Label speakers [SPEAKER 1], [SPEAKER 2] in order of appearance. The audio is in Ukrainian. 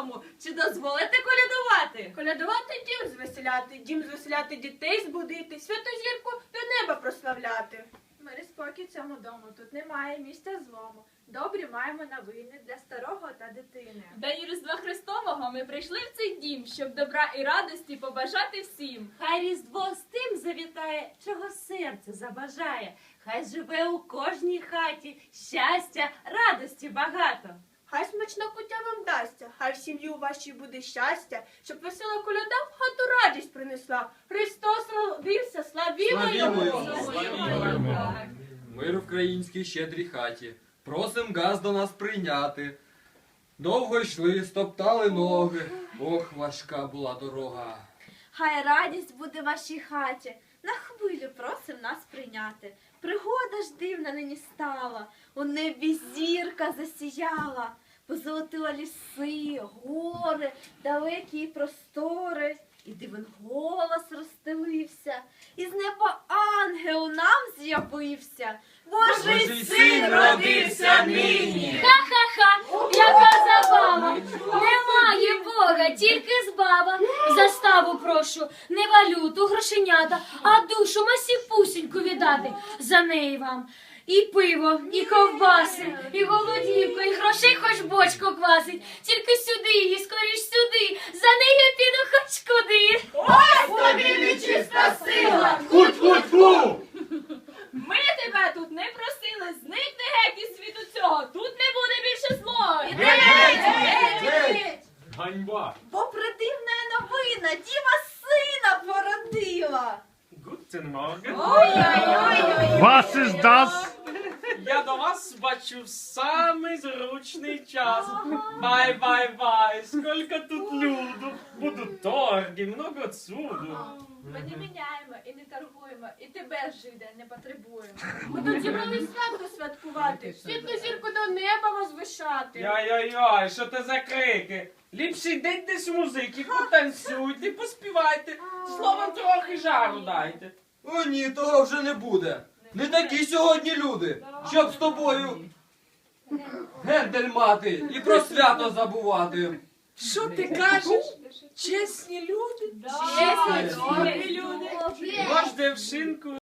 [SPEAKER 1] Христовому. Чи дозволите колядувати?
[SPEAKER 2] Колядувати дім звеселяти, дім звеселяти дітей збудити, святу зірку до неба прославляти.
[SPEAKER 3] Мир і спокій цьому дому, тут немає місця злому. Добрі маємо новини для старого та дитини.
[SPEAKER 4] В День Різдва Христового ми прийшли в цей дім, щоб добра і радості побажати всім.
[SPEAKER 1] Хай Різдво з тим завітає, чого серце забажає. Хай живе у кожній хаті щастя, радості багато.
[SPEAKER 2] Хай смачна куття вам дасться, хай в сім'ї у вашій буде щастя, щоб весела коляда в хату радість принесла. Христос родився, славімо
[SPEAKER 5] Славімо
[SPEAKER 2] Його!
[SPEAKER 5] Мир в українській щедрій хаті. Просим газ до нас прийняти. Довго йшли, стоптали ноги. Ох, важка була дорога.
[SPEAKER 6] Хай радість буде в вашій хаті. На хвилю просим нас прийняти. Пригода ж дивна нині стала. У небі зірка засіяла. Позолотила ліси, гори, далекі простори. І дивен голос розстелився. І з неба ангел нам з'явився. Божий
[SPEAKER 5] Божий
[SPEAKER 6] син родився нині.
[SPEAKER 7] Ха-ха-ха, яка забава! Немає Бога, тільки збава. Заставу прошу, не валюту, грошенята, а душу масіпусіньку віддати. За неї вам. І пиво, і ковбаси, і голодівку, і грошей хоч бочку квасить. Тільки сюди, і скоріш сюди, за нею піду хоч куди.
[SPEAKER 4] Ми тебе тут не просили, зникни геть із світу цього. Тут не буде більше зло.
[SPEAKER 8] Ганьба!
[SPEAKER 6] Бо придивна новина, діва сина породила.
[SPEAKER 8] Гутен Морген.
[SPEAKER 9] Was ist das?
[SPEAKER 8] Вас бачу в самий зручний час. Вай, сколько тут люду. Будуть торги, много цуду.
[SPEAKER 3] Ми не міняємо і не торгуємо, і тебе, жиде, не потребуємо.
[SPEAKER 2] Ми тут зібрались свято святкувати, світлу зірку до неба возвишати.
[SPEAKER 8] Яй-яй-яй, що це за крики? Ліпше йдіть десь музики, потанцюйте, поспівайте. Словом, трохи жару дайте.
[SPEAKER 5] О ні, того вже не буде. Не такі сьогодні люди, щоб з тобою гендель мати і про свято забувати.
[SPEAKER 8] Що ти кажеш? Чесні люди?
[SPEAKER 1] Чесні, люди.
[SPEAKER 8] Ваш в шинку